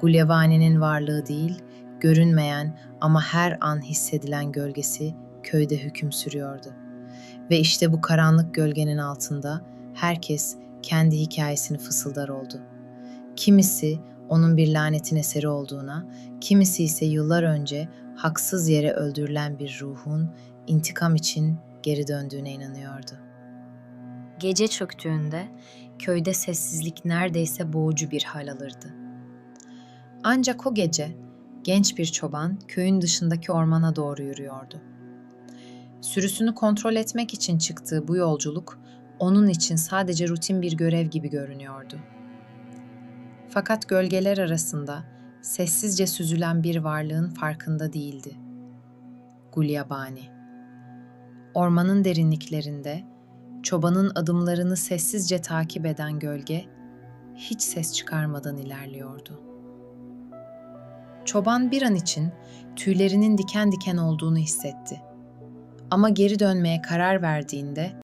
Gulyabani'nin varlığı değil, görünmeyen ama her an hissedilen gölgesi köyde hüküm sürüyordu. Ve işte bu karanlık gölgenin altında herkes kendi hikayesini fısıldar oldu. Kimisi onun bir lanetin eseri olduğuna, kimisi ise yıllar önce haksız yere öldürülen bir ruhun intikam için geri döndüğüne inanıyordu. Gece çöktüğünde köyde sessizlik neredeyse boğucu bir hal alırdı. Ancak o gece genç bir çoban köyün dışındaki ormana doğru yürüyordu. Sürüsünü kontrol etmek için çıktığı bu yolculuk onun için sadece rutin bir görev gibi görünüyordu. Fakat gölgeler arasında sessizce süzülen bir varlığın farkında değildi. Gulyabani. Ormanın derinliklerinde çobanın adımlarını sessizce takip eden gölge hiç ses çıkarmadan ilerliyordu. Çoban bir an için tüylerinin diken diken olduğunu hissetti. Ama geri dönmeye karar verdiğinde